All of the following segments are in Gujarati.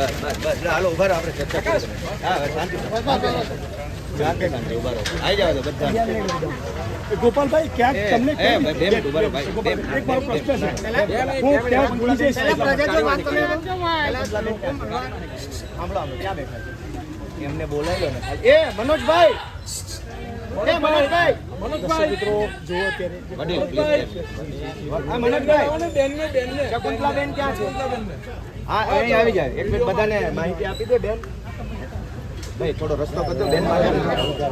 બસ બસ બસ. હાલો ઊભા આપણે ચર્ચા કરીએ. હા શાંતિ શાંતિ શાંતિ ઊભા રહો. આવી જાવ તો બધા. ગોપાલભાઈ ક્યાંક તમને બે મિનિટ ઊભા રહો ભાઈ એક મારો પ્રશ્ન છે. હું ક્યાંક ભૂલી જઈશ? સાંભળો ક્યાં બેઠા છે? એમને બોલાવ્યો ને. એ મનોજભાઈ! મનોજભાઈ! મનોજભાઈ! મિત્રો જુઓ અત્યારે. ને please. હા મનોજભાઈ! શકુંતલાબેન ક્યાં છે? હા અહીં આવી જાય. બધાને માહિતી ભાઈ, થોડો રસ્તો કરતો બેન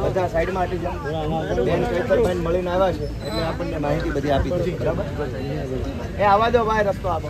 બધા સાઈડમાં મળીને આવ્યા છે. એટલે આપણને માહિતી બધી આપી દે એ આવવા દો, ભાઈ, રસ્તો આપો.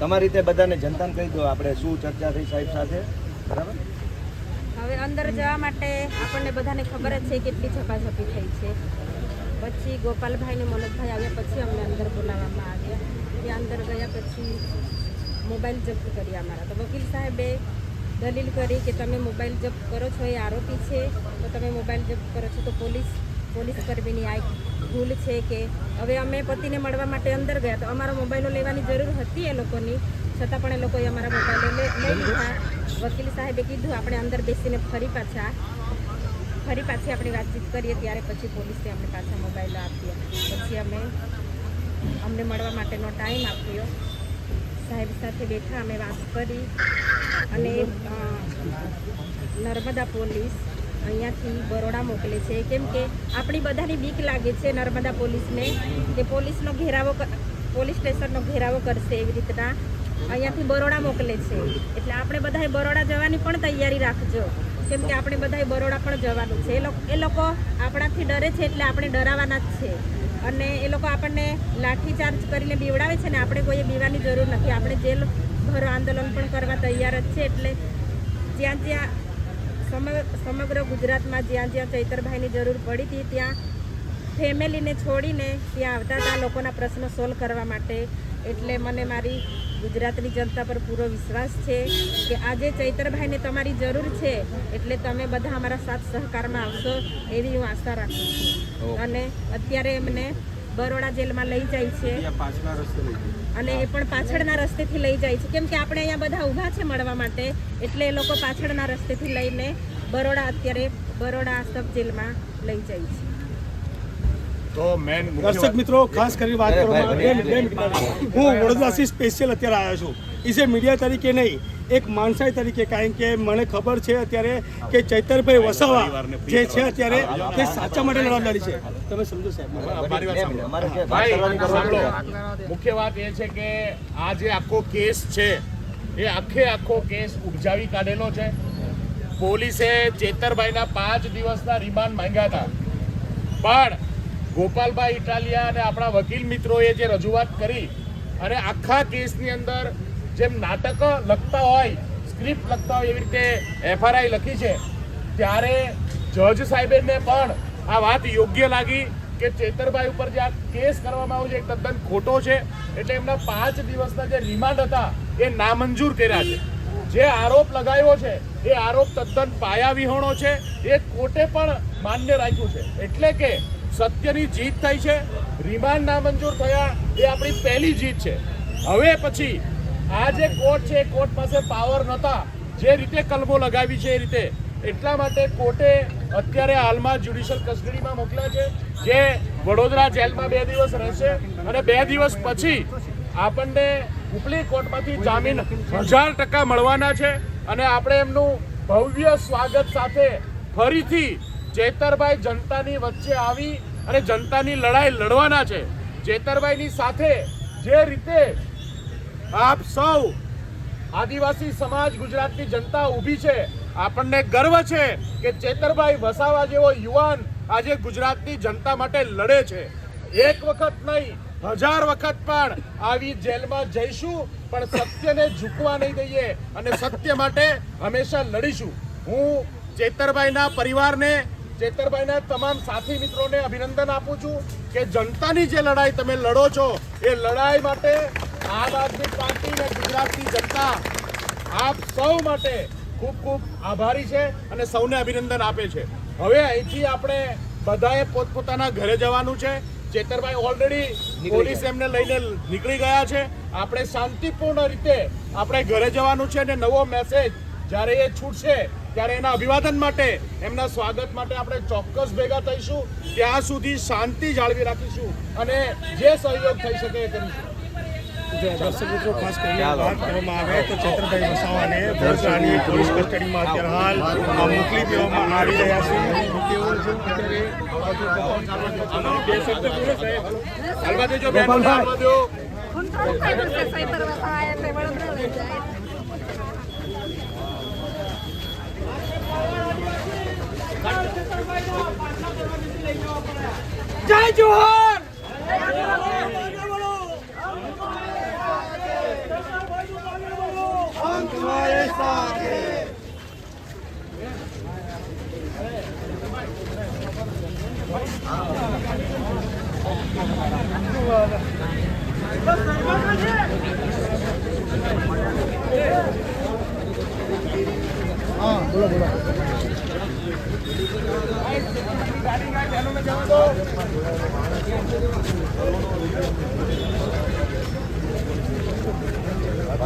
તમારી રીતે બધાને જનતાને કહી દો, આપણે શું ચર્ચા થઈ સાહેબ સાથે? બરાબર? હવે અંદર જવા માટે આપણને બધાને ખબર જ છે કેટલી ઝપાઝપી થઈ છે. પછી ગોપાલભાઈ ને મનોજભાઈ આવ્યા પછી અમને અંદર બોલાવવામાં આવ્યા. ત્યાં અંદર ગયા પછી મોબાઈલ જપ્ત કર્યા અમારા. તો વકીલ સાહેબે દલીલ કરી કે તમે મોબાઈલ જપ્ત કરો છો, એ આરોપી છે, તો તમે મોબાઈલ જપ્ત કરો છો, તો પોલીસ પોલીસ કર્મીની આ એક ભૂલ છે કે હવે અમે પતિને મળવા માટે અંદર ગયા તો અમારો મોબાઈલો લેવાની જરૂર હતી એ લોકોની. છતાં પણ એ લોકોએ અમારા મોબાઈલો લે- લઈ લીધા. વકીલ સાહેબે કીધું આપણે અંદર બેસીને ફરી પાછા ફરી પાછી આપણે વાતચીત કરીએ ત્યારે પછી પોલીસે અમને પાછા મોબાઈલો આપ્યા. પછી અમે અમને મળવા માટેનો ટાઈમ આપ્યો. સાહેબ સાથે બેઠા અમે વાત કરી. અને નર્મદા પોલીસ અહીંયાથી બરોડા મોકલે છે. કેમ કે આપણી બધાની બીક લાગે છે નર્મદા પોલીસને કે પોલીસનો ઘેરાવો પોલીસ સ્ટેશનનો ઘેરાવો કરશે એવી રીતના. અહીંયાથી બરોડા મોકલે છે. એટલે આપણે બધાએ બરોડા જવાની પણ તૈયારી રાખજો. કેમ કે આપણે બધાએ બરોડા પણ જવાનું છે. એ લોકો આપણાથી ડરે છે એટલે આપણે ડરાવાના જ છે. અને એ લોકો આપણને લાઠીચાર્જ કરીને બીવડાવે છે ને આપણે કોઈએ બીવાની જરૂર નથી. આપણે જેલ ભરો આંદોલન પણ કરવા તૈયાર જ છે. એટલે જ્યાં જ્યાં સમગ્ર સમગ્ર ગુજરાતમાં જ્યાં જ્યાં ચૈતરભાઈની જરૂર પડી હતી ત્યાં ફેમિલીને છોડીને ત્યાં આવતા હતા લોકોના પ્રશ્નો સોલ્વ કરવા માટે. એટલે મને મારી ગુજરાતની જનતા પર પૂરો વિશ્વાસ છે કે આજે ચૈતરભાઈને તમારી જરૂર છે એટલે તમે બધા અમારા સાથ સહકારમાં આવશો એવી હું આશા રાખું છું. અને અત્યારે એમને બરોડા જેલમાં લઈ જાય છે. અને એ પણ પાછળના રસ્તેથી લઈ જાય છે. કેમ કે આપણે અહીંયા બધા ઊભા છે મળવા માટે એટલે એ લોકો પાછળના રસ્તેથી લઈને બરોડા અત્યારે બરોડા સબ જેલમાં લઈ જાય છે. તો મેન દર્શક મિત્રો ખાસ કરી વાત કરવામાં. હું વડોદરાથી સ્પેશિયલ અત્યારે આવ્યો છું. એ મીડિયા તરીકે નહીં એક માણસાઈ તરીકે કારણ કે મને ખબર છે અત્યારે કે ચૈતરભાઈ વસાવા જે છે અત્યારે તે સાચા માટે લડત લડી છે. તમે સમજો સાહેબ. મુખ્ય વાત એ છે કે આ જે આખો કેસ છે એ આખે આખો કેસ ઉપજાવી કાઢેલો છે. પોલીસે ચેતરભાઈના પાંચ દિવસના રિમાન્ડ માંગ્યા હતા. પણ ગોપાલભાઈ ઇટાલિયા અને આપણા વકીલ મિત્રોએ જે રજૂઆત કરી અને આખા કેસની અંદર જેમ નાટક લખતા હોય સ્ક્રિપ્ટ લખતા હોય એવી રીતે એફઆરઆઈ લખી છે, ત્યારે જજ સાહેબને પણ આ વાત યોગ્ય લાગી કે ચેતરભાઈ ઉપર જે આ કેસ કરવામાં આવ્યો છે, એ તદ્દન ખોટો છે. એટલે એમના પાંચ દિવસના જે રિમાન્ડ હતા, એ નામંજૂર કર્યા છે. જે આરોપ લગાવ્યો છે, એ આરોપ તદ્દન પાયાવિહોણો છે. એ કોર્ટે પણ માન્ય રાખ્યું છે. એટલે કે સત્યની જીત થઈ છે, રિમાન્ડ નામંજૂર થયા, એ આપણી પહેલી જીત છે. હવે પછી આ જે કોર્ટ છે કોર્ટ પાસે પાવર નહોતા. જે રીતે કલમો લગાવી છે એ રીતે. એટલા માટે કોર્ટે અત્યારે હાલમાં જ્યુડિશિયલ કસ્ટડીમાં મોકલ્યા છે, જે વડોદરા જેલમાં બે દિવસ રહેશે અને બે દિવસ પછી આપણને ઉપલી કોર્ટમાંથી જામીન હજાર ટકા મળવાના છે અને આપણે એમનું ભવ્ય સ્વાગત સાથે ફરીથી ચેતરભાઈ જનતાની વચ્ચે આવી અને જનતાની લડાઈ લડવાના છે. ચેતરભાઈની સાથે જે રીતે આપ સૌ આદિવાસી સમાજ ગુજરાતની જનતા ઊભી છે. આપણને ગર્વ છે કે ચેતરભાઈ વસાવા જેવો યુવાન આજે ગુજરાતની જનતા માટે લડે છે. એક વખત નહીં, હજાર વખત પણ આવી જેલમાં જઈશું, પણ સત્યને ઝૂકવા નહીં દઈએ અને સત્ય માટે હંમેશા લડીશું. હું ચેતરભાઈના પરિવારને, ચેતરભાઈના તમામ સાથી મિત્રોને અભિનંદન આપું છું કે જનતાની જે લડાઈ તમે લડો છો, એ લડાઈ માટે આમ આદમી પાર્ટી અને ગુજરાતની જનતા આપ સૌ માટે ખૂબ ખૂબ આભારી છે અને સૌને અભિનંદન આપે છે. હવે અહીંથી આપણે બધાએ પોતપોતાના ઘરે જવાનું છે. ચેતરભાઈ ઓલરેડી પોલીસ એમને લઈને નીકળી ગયા છે. આપણે શાંતિપૂર્ણ રીતે આપણે ઘરે જવાનું છે અને નવો મેસેજ જ્યારે એ છૂટશે ત્યારે એના અભિવાદન માટે એમના સ્વાગત માટે આપણે ચોક્કસ ભેગા થઈશું. ત્યાં સુધી શાંતિ જાળવી રાખીશું અને જે સહયોગ થઈ શકે એ કરીશું. દર્શક મિત્રો ખાસ કરીને વાત કરવામાં આવે તો ચેતરભાઈ વસાવાને વડોદરાની પોલીસ કસ્ટડીમાં અત્યારે હાલ મોકલી દેવામાં આવી રહ્યા છે. જય બે શબ્દ બોલો સાહેબ હાલવા દેજો બેન મને હાલવા દો હું થોડું ખબર છે સૈતર વસાવા એટલે વડોદરા લઈ જાય જય જોહર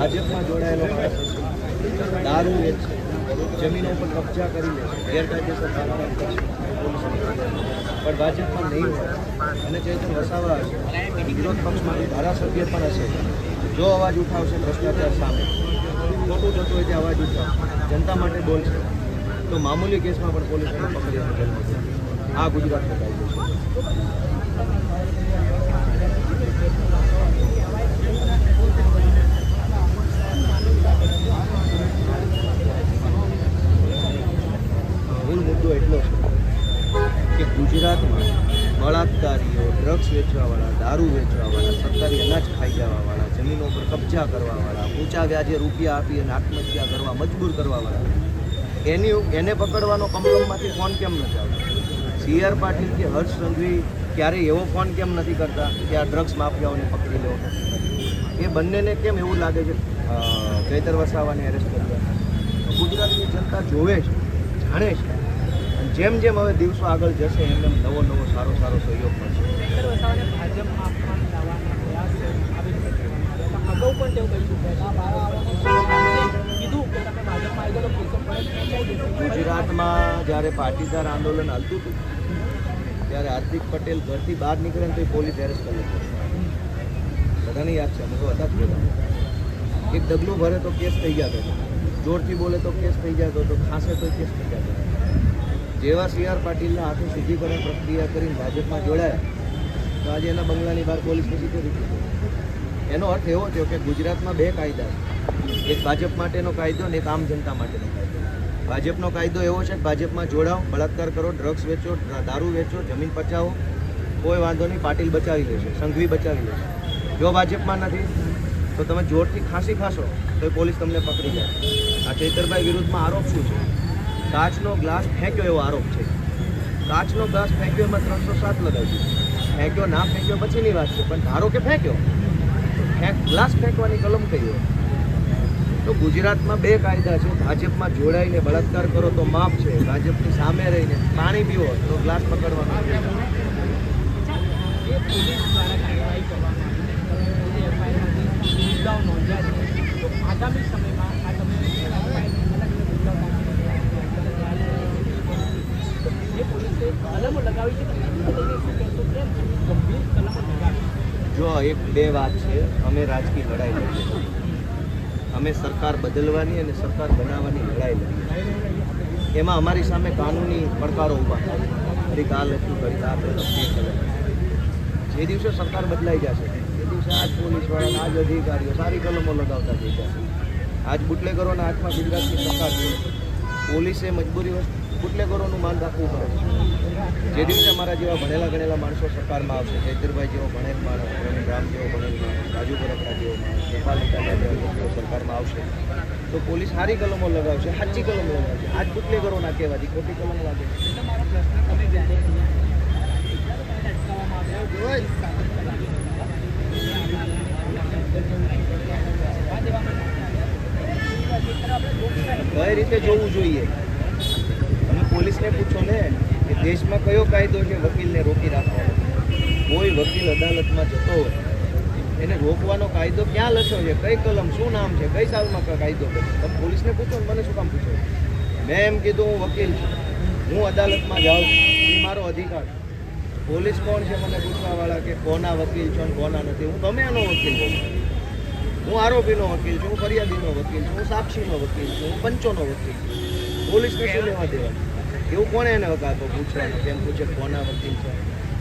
ભાજપમાં જોડાયેલો માણસ દારૂ વેચશે જમીનો પર કબજા કરી લે, ગેરકાયદેસર કામકાજ કરશે પણ ભાજપમાં નહીં હોય અને ચૈતર વસાવા હશે, વિરોધ પક્ષમાંથી ધારાસભ્ય પણ હશે, જો અવાજ ઉઠાવશે ભ્રષ્ટાચાર સામે. ખોટું થતું હોય તે અવાજ ઉઠાવ. જનતા માટે બોલશે. તો મામૂલી કેસમાં પણ પોલીસ એને પકડી અને આ ગુજરાતનો કાયદો છે. મુદ્દો એટલો છે કે ગુજરાતમાં બળાત્કારીઓ ડ્રગ્સ વેચવાવાળા, દારૂ વેચવાવાળા, સરકારી અનાજ ખાઈ જવાવાળા, જમીનો પર કબજા કરવાવાળા, ઊંચા વ્યાજે રૂપિયા આપી અને આત્મહત્યા કરવા, મજબૂર કરવાવાળા, એની એને પકડવાનો કમલમમાંથી ફોન કેમ નથી આવતો? સી આર પાટીલ કે હર્ષ સંઘવી ક્યારેય એવો ફોન કેમ નથી કરતા કે આ ડ્રગ્સ માફિયાઓને પકડી લો એ બંનેને કેમ એવું લાગે છે? ચૈતર વસાવાને એરેસ્ટ કરવા ગુજરાતની જનતા જોવે છે, જાણે છે જેમ જેમ હવે દિવસો આગળ જશે એમ એમ નવો નવો સારો સારો સહયોગ મળશે. તો ગુજરાતમાં જ્યારે પાટીદાર આંદોલન હાલતું હતું ત્યારે હાર્દિક પટેલ ઘરથી બહાર નીકળે ને તો એ પોલીસ એરેસ્ટ કરી બધાને યાદ છે અમે તો હતા જ બધા. એક ડગલું ભરે તો કેસ થઈ જતો હતો. જોરથી બોલે તો કેસ થઈ જતો હતો ખાંસે તો કેસ થઈ જતો હતો. જેવા સી આર પાટીલના હાથે શુદ્ધિકરણ પ્રક્રિયા કરીને ભાજપમાં જોડાયા, તો આજે એના બંગલાની બહાર પોલીસ પછી કરી દીધી એનો અર્થ એવો થયો કે ગુજરાતમાં બે કાયદા છે. એક ભાજપ માટેનો કાયદો અને એક આમ જનતા માટેનો કાયદો. ભાજપનો કાયદો એવો છે કે ભાજપમાં જોડાઓ, બળાત્કાર કરો ડ્રગ્સ વેચો દારૂ વેચો, જમીન પચાવો, કોઈ વાંધો નહીં, પાટીલ બચાવી લેશે, સંઘવી બચાવી લેશે. જો ભાજપમાં નથી, તો તમે જોરથી ખાંસી ખાશો, તો એ પોલીસ તમને પકડી જાય. આ ચેતરભાઈ વિરુદ્ધમાં આરોપ શું છે? કાચનો ગ્લાસ ફેંક્યો એવો આરોપ છે. કાચનો ગ્લાસ ફેંક્યો એમાં ત્રણસો સાત લગાવ્યું. ફેંક્યો, ના ફેંક્યો પછીની વાત છે. પણ ધારો કે ફેંક્યો. ફેંક, ગ્લાસ ફેંકવાની કલમ કઈ હોય? તો ગુજરાતમાં બે કાયદા છે. ભાજપમાં જોડાઈને બળાત્કાર કરો તો માફ છે. ભાજપની સામે રહીને પાણી પીવો તો ગ્લાસ પકડવાનો આગામી પોલીસ દ્વારા કાર્યવાહી કરવામાં આવી છે જે એફઆઈઆરમાંથી મુદ્દાઓ નોંધ્યા છે તો આગામી સમયમાં આ તમે અલગ અલગ મુદ્દાઓ તો જે પોલીસે કલમો લગાવી છે તમે એની લઈને શું કહેશો કેમ ગંભીર કલમો લગાવી જો એક બે વાત છે. અમે રાજકીય લડાઈ લડીએ અમે સરકાર બદલવાની અને સરકાર બનાવવાની લડાઈ લડીએ એમાં અમારી સામે કાનૂની પડકારો ઊભા થાય ઘડીક આ લખ્યું. જે દિવસે સરકાર બદલાઈ જશે તે દિવસે આજ પોલીસવાળા આજ અધિકારીઓ સારી કલમો લગાવતા થઈ જશે. આજ બુટલેગરોના હાથમાં ગુજરાતની સરકાર પોલીસે મજબૂરી બુટલેગરોનું માન રાખવું પડે જે દિવસે અમારા જેવા ભણેલા ગણેલા માણસો સરકારમાં આવશે ચૈતરભાઈ જેવો ભણેલ માણસ પ્રવીણ રામ જેવો ભણેલ માણસ, રાજુ બરોબરા જેવો માણસ, ગોપાલ ઇટાલિયા જેવા સરકારમાં આવશે, તો પોલીસ સારી કલમો લગાવશે, સાચી કલમો લગાવશે આજ બુટલેગરો ના કહેવાથી ખોટી કલમ લાગે. કઈ રીતે જોવું જોઈએ? તમે પોલીસને પૂછો ને. દેશમાં કયો કાયદો છે વકીલને રોકી રાખવાનો? કોઈ વકીલ અદાલતમાં જતો હોય, એને રોકવાનો કાયદો ક્યાં લખ્યો છે? કઈ કલમ? શું નામ છે? કઈ સાલમાં કાયદો છે? તમે પોલીસને પૂછો મને શું કામ પૂછો? મેં એમ કીધું, હું વકીલ છું. હું અદાલતમાં જાઉં એ મારો અધિકાર પોલીસ કોણ છે મને પૂછવાવાળા કે કોના વકીલ છો ને કોના નથી? હું ગમે એનો વકીલ હોઉં હું આરોપીનો વકીલ છું. હું ફરિયાદીનો વકીલ છું. હું સાક્ષીનો વકીલ છું. હું પંચોનો વકીલ છું. પોલીસને શું લેવા દેવાનું એવું કોણે એને વગાતો પૂછવાનું? કેમ પૂછે? કોના વકીલ છે?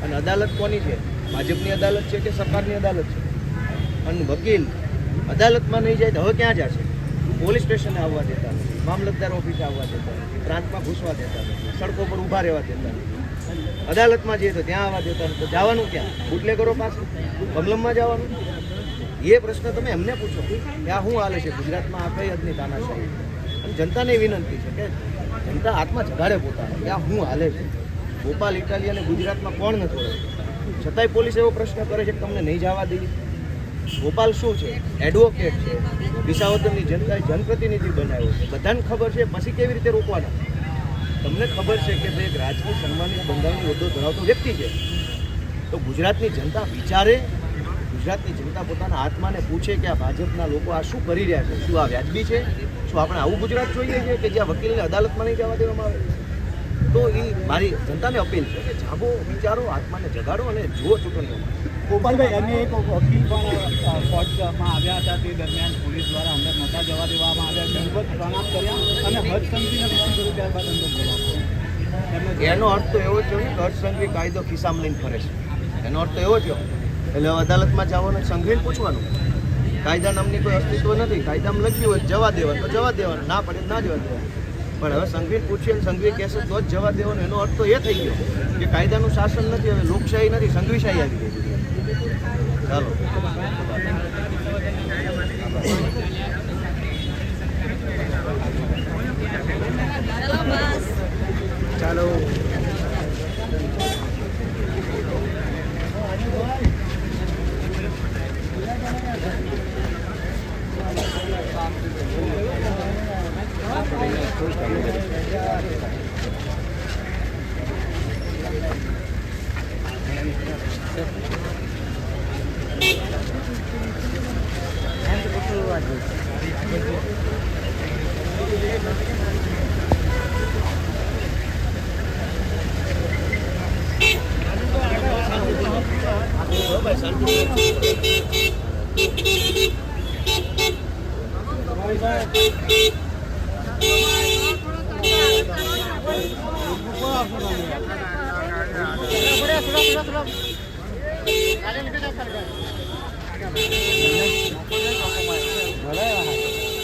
અને અદાલત કોની છે? ભાજપની અદાલત છે કે સરકારની અદાલત છે? અને વકીલ અદાલતમાં નહીં જાય તો હવે ક્યાં જશે? પોલીસ સ્ટેશને આવવા દેતા નથી, મામલતદાર ઓફિસે આવવા દેતા નથી, પ્રાંતમાં ઘૂસવા દેતા નથી, સડકો પર ઊભા રહેવા દેતા નથી. અદાલતમાં જઈએ તો ત્યાં આવવા દેતા નથી. તો જવાનું ક્યાં? બુટલેગરો પાસે? કમલમમાં જવાનું? એ પ્રશ્ન તમે એમને પૂછો કે આ શું હાલે છે? ગુજરાતમાં આ કઈ હદની તાનાશાહી? અને જનતાને વિનંતી છે કે જનતા આત્મા જગાડે પોતાનો. કે આ હું હાલે છે? ગોપાલ ઇટાલી અને ગુજરાતમાં કોણ નથી છોડે છતાંય પોલીસ એવો પ્રશ્ન કરે છે કે તમને નહીં જવા દઈએ ગોપાલ શું છે? એડવોકેટ છે. વિસાવદરની જનતાએ જનપ્રતિનિધિ બનાવ્યો છે. બધાને ખબર છે પછી કેવી રીતે રોકવાના? તમને ખબર છે કે ભાઈ એક રાજકીય સન્માનિત બંધારણનો હોદ્દો ધરાવતો વ્યક્તિ છે. તો ગુજરાતની જનતા વિચારે, ગુજરાતની જનતા પોતાના આત્માને પૂછે કે આ ભાજપના લોકો આ શું કરી રહ્યા છે? શું આ વ્યાજબી છે? શું આપણે આવું ગુજરાત જોઈએ છે કે જ્યાં વકીલને અદાલતમાં નહીં જવા દેવામાં આવે? તો એ મારી જનતાને અપીલ છે કે જાગો વિચારો આત્માને જગાડો અને જુઓ ચૂંટણીઓમાં ગોપાલભાઈ અને એક વકીલ પણ કોર્ટમાં આવ્યા હતા તે દરમિયાન પોલીસ દ્વારા અંદર નહોતા જવા દેવામાં આવ્યા. દંડવત પ્રણામ કર્યા અને હદ સમજીને વિધાન કર્યું ત્યારબાદ અંદર એનો અર્થ તો એવો થયો કે હર્ષસંઘવી કાયદો ખિસ્સામાં લઈને ફરે છે. એનો અર્થ તો એવો થયો. એટલે અદાલતમાં જવાનું સંઘવીને પૂછવાનું. કાયદા નામની કોઈ અસ્તિત્વ નથી. કાયદામાં લખ્યું હોય જવા દેવાનું. તો જવા દેવાનું. ના પડે ના જવા દેવાનું. પણ હવે સંઘવીર પૂછીએ ને સંઘવી કહેશે તો જ જવા દેવાનું. એનો અર્થ તો એ થઈ ગયો કે કાયદાનું શાસન નથી. હવે લોકશાહી નથી. સંઘવીશાહી આવી ગઈ. ચાલો. ચાલો.